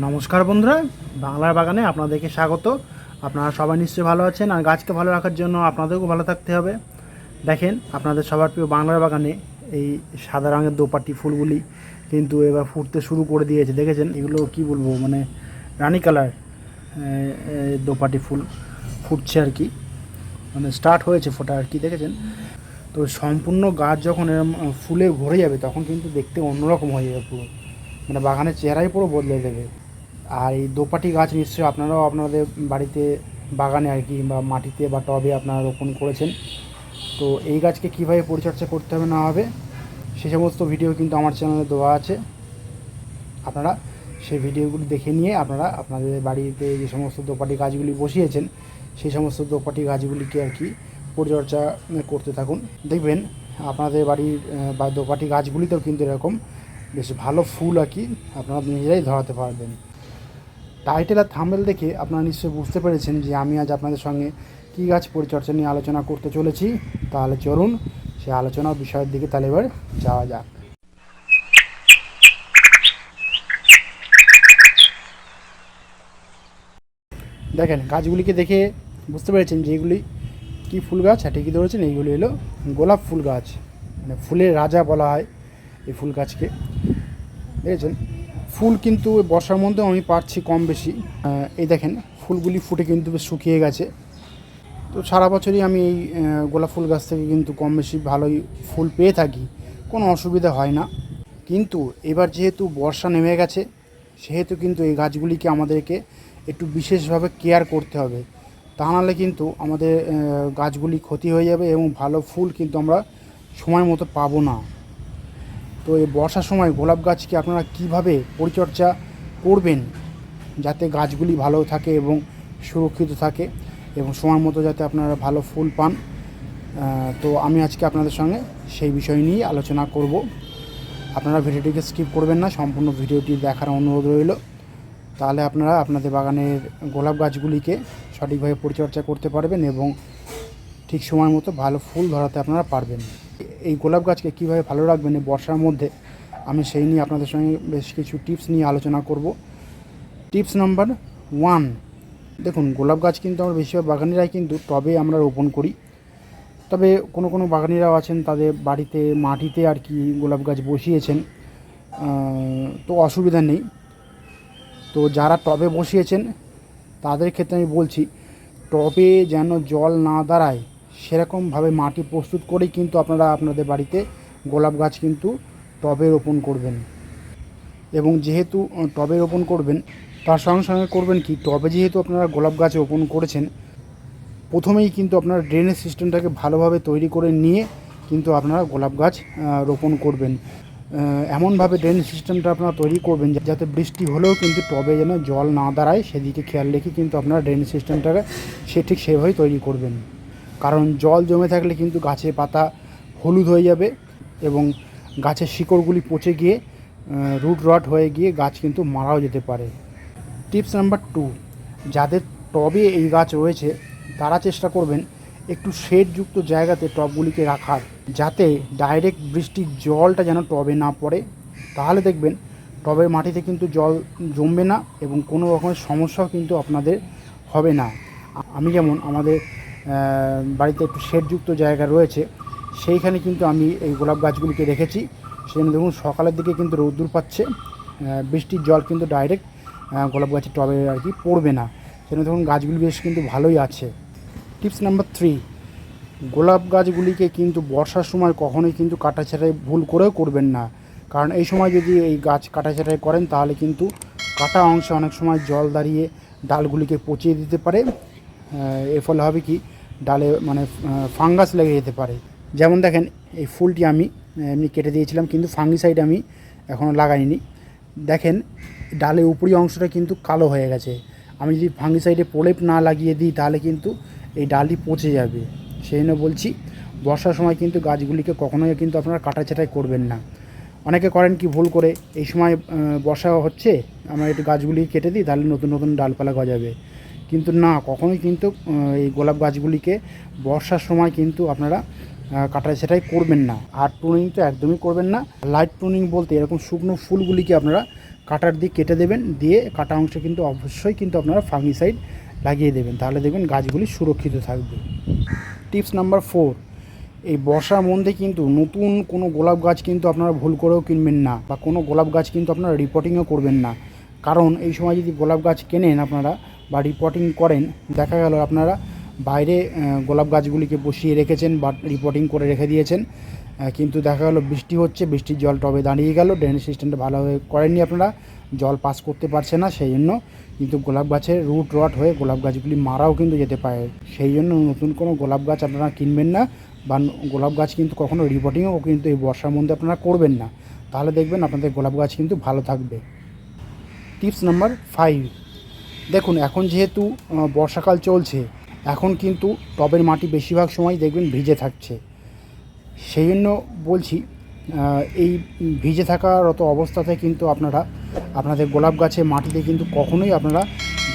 নমস্কার বন্ধুরা, বাংলার বাগানে আপনাদেরকে স্বাগত। আপনারা সবাই নিশ্চয়ই ভালো আছেন আর গাছকে ভালো রাখার জন্য আপনাদেরকেও ভালো থাকতে হবে। দেখেন, আপনাদের সবার প্রিয় বাংলার বাগানে এই সাদা রঙের দোপাটি ফুলগুলি কিন্তু এবার ফুটতে শুরু করে দিয়েছে। দেখেছেন, এগুলো কি বলব মানে রানী কালার দোপাটি ফুল ফুটছে আর কি। মানে স্টার্ট হয়েছে ফোটা আর কি, দেখেছেন? তো সম্পূর্ণ গাছ যখন এরম ফুলে ভরে যাবে, তখন কিন্তু দেখতে অন্যরকম হয়ে যাবে পুরো। মানে বাগানের চেহারাই পুরো বদলে দেবে। আর এই দোপাটি গাছ নিশ্চয়ই আপনারাও আপনাদের বাড়িতে বাগানে আর কি বা মাটিতে বা টবে আপনারা রোপণ করেছেন। তো এই গাছকে কীভাবে পরিচর্যা করতে হবে না হবে, সে সমস্ত ভিডিও কিন্তু আমার চ্যানেলে দেওয়া আছে। আপনারা সেই ভিডিওগুলি দেখে নিয়ে আপনারা আপনাদের বাড়িতে যে সমস্ত দোপাটি গাছগুলি বসিয়েছেন, সেই সমস্ত দোপাটি গাছগুলিকে আর কি পরিচর্যা করতে থাকুন। দেখবেন আপনাদের বাড়ির বা দোপাটি গাছগুলিতেও কিন্তু এরকম বেশ ভালো ফুল আর কি আপনারা নিজেরাই ধরাতে পারবেন। টাইটেল আর থাম্বেল দেখে আপনারা নিশ্চয়ই বুঝতে পেরেছেন যে আমি আজ আপনাদের সঙ্গে কী গাছ পরিচর্যা নিয়ে আলোচনা করতে চলেছি। তাহলে চলুন সে আলোচনা বিষয়ের দিকে তাহলে এবার যাওয়া যাক। দেখেন, গাছগুলিকে দেখে বুঝতে পেরেছেন যে এগুলি কী ফুল গাছ হ্যাঁ ঠিকই ধরেছেন, এইগুলি হলো গোলাপ ফুল গাছ মানে ফুলের রাজা বলা হয় এই ফুল গাছকে। দেখেছেন? ফুল কিন্তু বর্ষার মধ্যেও আমি পাচ্ছি কম বেশি। এই দেখেন, ফুলগুলি ফুটে কিন্তু বেশ শুকিয়ে গেছে। তো সারা বছরই আমি এই গোলাপ ফুল গাছ থেকে কিন্তু কম বেশি ভালোই ফুল পেয়ে থাকি। কোনো অসুবিধা হয় না। কিন্তু এবার যেহেতু বর্ষা নেমে গেছে, সেহেতু কিন্তু এই গাছগুলিকে আমাদেরকে একটু বিশেষভাবে কেয়ার করতে হবে। তা নাহলে কিন্তু আমাদের গাছগুলি ক্ষতি হয়ে যাবে এবং ভালো ফুল কিন্তু আমরা সময় মতো পাবো না। তো এই বর্ষার সময় গোলাপ গাছকে আপনারা কীভাবে পরিচর্যা করবেন যাতে গাছগুলি ভালো থাকে এবং সুরক্ষিত থাকে এবং সময় মতো যাতে আপনারা ভালো ফুল পান? তো আমি আজকে আপনাদের সঙ্গে সেই বিষয় নিয়ে আলোচনা করব। আপনারা ভিডিওটিকে স্কিপ করবেন না, সম্পূর্ণ ভিডিওটি দেখার অনুরোধ রইল। তাহলে আপনারা আপনাদের বাগানের গোলাপ গাছগুলিকে সঠিকভাবে পরিচর্যা করতে পারবেন এবং ঠিক সময় মতো ভালো ফুল ধরাতে আপনারা পারবেন। এই গোলাপ গাছকে কীভাবে ভালো রাখবেন এই বর্ষার মধ্যে, আমি সেই নিয়ে আপনাদের সঙ্গে বেশ কিছু টিপস নিয়ে আলোচনা করব। টিপস নাম্বার ওয়ান, দেখুন গোলাপ গাছ কিন্তু আমরা বেশিরভাগ বাগানিরাই কিন্তু টবে আমরা রোপণ করি। তবে কোনো কোনো বাগানিরাও আছেন তাদের বাড়িতে মাটিতে আর কি গোলাপ গাছ বসিয়েছেন তো অসুবিধা নেই। তো যারা টবে বসিয়েছেন, তাদের ক্ষেত্রে আমি বলছি, টবে যেন জল না দাঁড়ায় সেরকমভাবে মাটি প্রস্তুত করেই কিন্তু আপনারা আপনাদের বাড়িতে গোলাপ গাছ কিন্তু টবে রোপণ করবেন। এবং যেহেতু টবে রোপণ করবেন, তার সঙ্গে সঙ্গে করবেন কি, টবে যেহেতু আপনারা গোলাপ গাছ রোপণ করেছেন, প্রথমেই কিন্তু আপনারা ড্রেনেজ সিস্টেমটাকে ভালোভাবে তৈরি করে নিয়ে কিন্তু আপনারা গোলাপ গাছ রোপণ করবেন। এমনভাবে ড্রেনেজ সিস্টেমটা আপনারা তৈরি করবেন যাতে বৃষ্টি হলেও কিন্তু টবে যেন জল না দাঁড়ায়, সেদিকে খেয়াল রেখে কিন্তু আপনারা ড্রেনেজ সিস্টেমটাকে সে ঠিক সেভাবেই তৈরি করবেন। কারণ জল জমে থাকলে কিন্তু গাছের পাতা হলুদ হয়ে যাবে এবং গাছের শিকড়গুলি পচে গিয়ে রুট রট হয়ে গিয়ে গাছ কিন্তু মারাও যেতে পারে। টিপস নাম্বার টু, যাদের টবে এই গাছ রয়েছে, তারা চেষ্টা করবেন একটু শেডযুক্ত জায়গাতে টবগুলিকে রাখার, যাতে ডাইরেক্ট বৃষ্টির জলটা যেন টবে না পড়ে। তাহলে দেখবেন টবের মাটিতে কিন্তু জল জমবে না এবং কোনো রকমের সমস্যাও কিন্তু আপনাদের হবে না। আমি যেমন আমাদের বাড়িতে একটু শেডযুক্ত জায়গা রয়েছে, সেইখানে কিন্তু আমি এই গোলাপ গাছগুলিকে রেখেছি। সেখানে দেখুন সকালের দিকে কিন্তু রৌদ্র পাচ্ছে বৃষ্টির জল কিন্তু ডাইরেক্ট গোলাপ গাছের টবে আর কি পড়বে না। সেখানে দেখুন গাছগুলি বেশ কিন্তু ভালোই আছে। টিপস নাম্বার থ্রি গোলাপ গাছগুলিকে কিন্তু বর্ষার সময় কখনোই কিন্তু কাটাছাড়াই ভুল করেও করবেন না। কারণ এই সময় যদি এই গাছ কাটাছাড়াই করেন, তাহলে কিন্তু কাটা অংশে অনেক সময় জল দাঁড়িয়ে ডালগুলিকে পচিয়ে দিতে পারে। এর ফলে হবে কি? ডালে মানে ফাঙ্গাস লেগে যেতে পারে। যেমন দেখেন, এই ফুলটি আমি এমনি কেটে দিয়েছিলাম, কিন্তু ফাঙ্গিসাইড আমি এখনও লাগাইনি। দেখেন, ডালের উপরি অংশটা কিন্তু কালো হয়ে গেছে। আমি যদি ফাঙ্গিসাইডে প্রলেপ না লাগিয়ে দিই, তাহলে কিন্তু এই ডালটি পচে যাবে। সেই জন্য বলছি, বর্ষার সময় কিন্তু গাছগুলিকে কখনোই কিন্তু আপনারা কাটাছাটাই করবেন না। অনেকে করেন কি, ভুল করে, এই সময় বর্ষা হচ্ছে, আমরা একটু গাছগুলি কেটে দিই, তাহলে নতুন নতুন ডালপালা গজাবে। কিন্তু না, কখনোই কিন্তু এই গোলাপ গাছগুলিকে বর্ষার সময় কিন্তু আপনারা কাটাই সেটাই করবেন না। আর প্রুনিং তো একদমই করবেন না। লাইট প্রুনিং বলতে এরকম শুকনো ফুলগুলিকে আপনারা কাটার দিক কেটে দেবেন, দিয়ে কাটা অংশ কিন্তু অবশ্যই কিন্তু আপনারা ফাঙ্গিসাইড লাগিয়ে দেবেন। তাহলে দেখবেন গাছগুলি সুরক্ষিত থাকবে। টিপস নাম্বার ফোর এই বর্ষার মধ্যে কিন্তু নতুন কোনো গোলাপ গাছ কিন্তু আপনারা ভুল করেও কিনবেন না, বা কোনো গোলাপ গাছ কিন্তু আপনারা রিপোর্টিংও করবেন না। কারণ এই সময় যদি গোলাপ গাছ কেনেন আপনারা বা রিপোর্টিং করেন, দেখা গেল আপনারা বাইরে গোলাপ গাছগুলিকে বসিয়ে রেখেছেন, বা রিপোর্টিং করে রেখে দিয়েছেন। কিন্তু দেখা গেল বৃষ্টি হচ্ছে, বৃষ্টির জল টবে দাঁড়িয়ে গেল ড্রেনেজ সিস্টেমটা ভালোভাবে করেননি আপনারা, জল পাস করতে পারছে না সেই জন্য। কিন্তু গোলাপ গাছের রুট রট হয়ে গোলাপ গাছগুলি মারাও কিন্তু যেতে পারে। সেই জন্য নতুন কোনো গোলাপ গাছ আপনারা কিনবেন না, বা গোলাপ গাছ কিন্তু কখনো রিপোর্টিংও কিন্তু এই বর্ষার মধ্যে আপনারা করবেন না। তাহলে দেখবেন আপনাদের গোলাপ গাছ কিন্তু ভালো থাকবে। টিপস নাম্বার ফাইভ দেখুন, এখন যেহেতু বর্ষাকাল চলছে, এখন কিন্তু টবের মাটি বেশিরভাগ সময় দেখবেন ভিজে থাকছে। সেই জন্য বলছি এই ভিজে থাকারত অবস্থাতে কিন্তু আপনারা, আপনাদের গোলাপ গাছে মাটিতে কিন্তু কখনোই আপনারা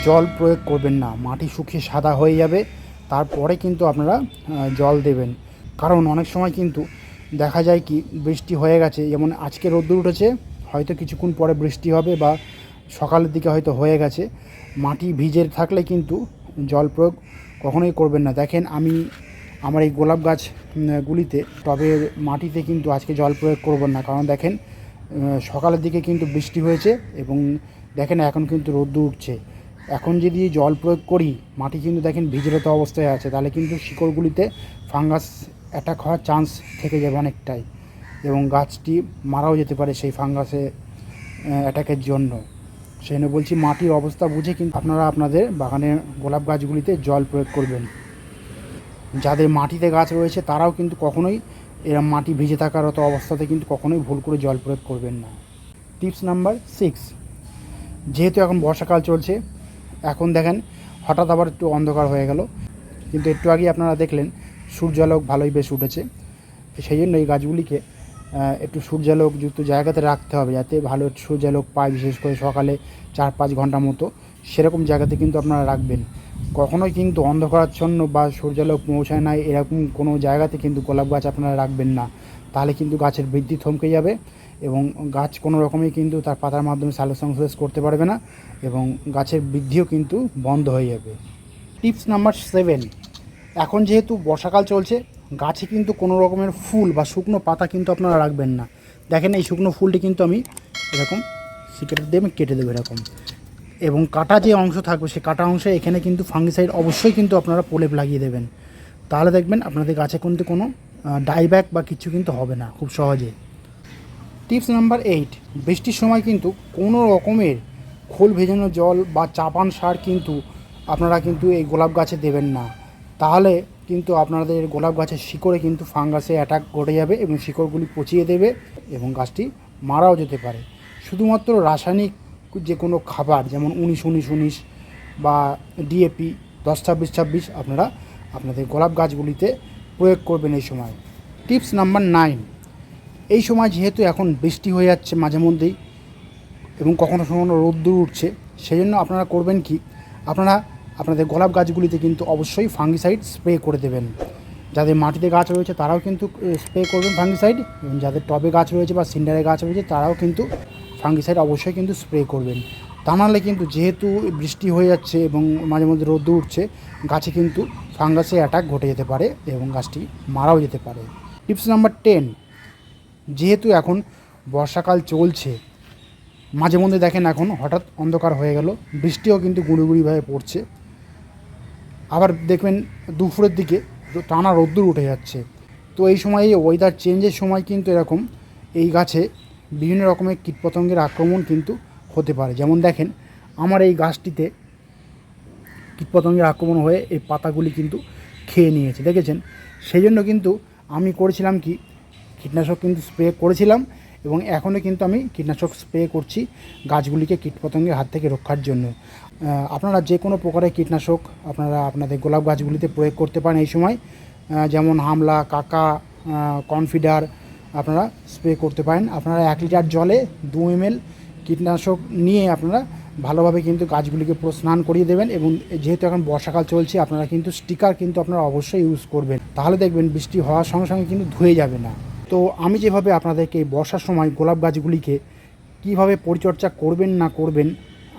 জল প্রয়োগ করবেন না। মাটি শুকিয়ে সাদা হয়ে যাবে, তারপরে কিন্তু আপনারা জল দেবেন। কারণ অনেক সময় কিন্তু দেখা যায় কি, বৃষ্টি হয়ে গেছে, যেমন আজকে রোদ্দুর উঠেছে, হয়তো কিছুক্ষণ পরে বৃষ্টি হবে বা সকালের দিকে হয়তো হয়ে গেছে মাটি ভিজে থাকলে কিন্তু জল প্রয়োগ কখনোই করবেন না। দেখেন আমি আমার এই গোলাপ গাছ উম, গুলিতে টবের মাটিতে কিন্তু আজকে জল প্রয়োগ করব না। কারণ দেখেন সকালের দিকে কিন্তু বৃষ্টি হয়েছে এবং দেখেন এখন কিন্তু রোদ্দুর উঠছে। এখন যদি জল প্রয়োগ করি মাটি কিন্তু দেখেন ভিজরত অবস্থায় আছে তাহলে কিন্তু শিকড়গুলিতে ফাঙ্গাস অ্যাটাক হওয়ার চান্স থেকে যাবে অনেকটাই এবং গাছটি মারাও যেতে পারে সেই ফাঙ্গাসে অ্যাটাকের জন্য। সেই জন্য বলছি মাটির অবস্থা বুঝে কিন্তু আপনারা আপনাদের বাগানের গোলাপ গাছগুলিতে জল প্রয়োগ করবেন। যাদের মাটিতে গাছ রয়েছে তারাও কিন্তু কখনোই এরম মাটি ভিজে থাকার অত অবস্থাতে কিন্তু কখনোই ভুল করে জল প্রয়োগ করবেন না। টিপস নাম্বার সিক্স, যেহেতু এখন বর্ষাকাল চলছে, এখন দেখেন হঠাৎ আবার একটু অন্ধকার হয়ে গেল। কিন্তু একটু আগে আপনারা দেখলেন সূর্যালোক ভালোই বেশ উঠেছে। সেই জন্য এই গাছগুলিকে একটু সূর্যালোক যুক্ত জায়গাতে রাখতে হবে যাতে ভালো সূর্যালোক পায়, বিশেষ করে সকালে চার পাঁচ ঘণ্টা মতো। সেরকম জায়গাতে কিন্তু আপনারা রাখবেন। কখনোই কিন্তু অন্ধকারাচ্ছন্ন বা সূর্যালোক পৌঁছায় না এরকম কোনো জায়গাতে কিন্তু গোলাপ গাছ আপনারা রাখবেন না। তাহলে কিন্তু গাছের বৃদ্ধি থমকে যাবে এবং গাছ কোনো রকমই কিন্তু তার পাতার মাধ্যমে সালো সংশ্লেষ করতে পারবে না এবং গাছের বৃদ্ধিও কিন্তু বন্ধ হয়ে যাবে। টিপস নাম্বার সেভেন, এখন যেহেতু বর্ষাকাল চলছে গাছে কিন্তু কোনো রকমের ফুল বা শুকনো পাতা কিন্তু আপনারা রাখবেন না। দেখেন এই শুকনো ফুলটি কিন্তু আমি এরকম সিকেট দিয়ে আমি কেটে দেবো এরকম। এবং কাটা যে অংশ থাকবে সেই কাটা অংশে এখানে কিন্তু ফাঙ্গিসাইড অবশ্যই কিন্তু আপনারা প্রলেপ লাগিয়ে দেবেন। তাহলে দেখবেন আপনাদের গাছে কিন্তু কোনো ডাইব্যাক বা কিছু কিন্তু হবে না খুব সহজে। টিপস নাম্বার এইট, বৃষ্টির সময় কিন্তু কোনো রকমের খোল ভেজানো জল বা চাপান সার কিন্তু আপনারা কিন্তু এই গোলাপ গাছে দেবেন না। তাহলে কিন্তু আপনাদের গোলাপ গাছের শিকড়ে কিন্তু ফাঙ্গাসে অ্যাটাক ঘটে যাবে এবং শিকড়গুলি পচিয়ে দেবে এবং গাছটি মারাও যেতে পারে। শুধুমাত্র রাসায়নিক যে কোনো খাবার, যেমন উনিশ উনিশ উনিশ বা ডিএপি দশ, ছাব্বিশ ছাব্বিশ, আপনারা আপনাদের গোলাপ গাছগুলিতে প্রয়োগ করবেন এই সময়। টিপস নাম্বার নাইন, এই সময় যেহেতু এখন বৃষ্টি হয়ে যাচ্ছে মাঝে মধ্যেই এবং কখনো কখনো রোদ্দুর উঠছে সেই জন্য আপনারা করবেন কি? আপনারা আপনাদের গোলাপ গাছগুলিতে কিন্তু অবশ্যই ফাঙ্গিসাইড স্প্রে করে দেবেন। যাদের মাটিতে গাছ রয়েছে তারাও কিন্তু স্প্রে করবেন ফাঙ্গিসাইড এবং যাদের টবে গাছ রয়েছে বা সিন্ডারে গাছ রয়েছে তারাও কিন্তু ফাঙ্গিসাইড অবশ্যই কিন্তু স্প্রে করবেন। তা নাহলে কিন্তু যেহেতু বৃষ্টি হয়ে যাচ্ছে এবং মাঝে মধ্যে রোদ্দুর উঠছে, গাছে কিন্তু ফাঙ্গাসে অ্যাটাক ঘটে যেতে পারে এবং গাছটি মারাও যেতে পারে। টিপস নাম্বার টেন যেহেতু এখন বর্ষাকাল চলছে, মাঝে মধ্যে দেখেন এখন হঠাৎ অন্ধকার হয়ে গেল, বৃষ্টিও কিন্তু গুঁড়িগুঁড়িভাবে পড়ছে। আবার দেখবেন দুপুরের দিকে টানা রোদ্দুর উঠে যাচ্ছে। তো এই সময় এই ওয়েদার চেঞ্জের সময় কিন্তু এরকম এই গাছে বিভিন্ন রকমের কীটপতঙ্গের আক্রমণ কিন্তু হতে পারে। যেমন দেখেন, আমার এই গাছটিতে কীটপতঙ্গের আক্রমণ হয়ে এই পাতাগুলি কিন্তু খেয়ে নিয়েছে। দেখেছেন? সেই জন্য কিন্তু আমি করেছিলাম কি, কীটনাশক কিন্তু স্প্রে করেছিলাম এবং এখনও কিন্তু আমি কীটনাশক স্প্রে করছি গাছগুলিকে কীটপতঙ্গের হাত থেকে রক্ষার জন্য। আপনারা যে কোনো প্রকারের কীটনাশক আপনারা আপনাদের গোলাপ গাছগুলিতে প্রয়োগ করতে পারেন এই সময়। যেমন হামলা, কাকা কনফিডার আপনারা স্প্রে করতে পারেন। আপনারা এক লিটার জলে দু এম কীটনাশক নিয়ে আপনারা ভালোভাবে কিন্তু গাছগুলিকে পুরো স্নান করিয়ে দেবেন এবং যেহেতু এখন বর্ষাকাল চলছে, আপনারা কিন্তু স্টিকার কিন্তু আপনারা অবশ্যই ইউজ করবেন। তাহলে দেখবেন বৃষ্টি হওয়ার সঙ্গে সঙ্গে কিন্তু ধুয়ে যাবে না। তো আমি যেভাবে আপনাদেরকে এই বর্ষার সময় গোলাপ গাছগুলিকে কীভাবে পরিচর্যা করবেন না করবেন,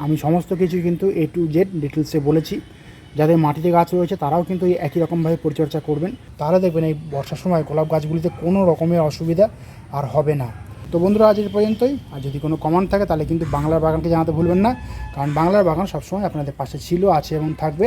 আমি সমস্ত কিছু কিন্তু এ টু জেড ডিটেলসে বলেছি। যাদের মাটিতে গাছ রয়েছে, তারাও কিন্তু এই একই রকমভাবে পরিচর্যা করবেন। তাহলে দেখবেন এই বর্ষার সময় গোলাপ গাছগুলিতে কোনো রকমের অসুবিধা আর হবে না। তো বন্ধুরা, আজ পর্যন্তই। আর যদি কোনো কমান্ড থাকে, তাহলে কিন্তু বাংলার বাগানকে জানাতে ভুলবেন না। কারণ বাংলার বাগান সবসময় আপনাদের পাশে ছিল, আছে এবং থাকবে।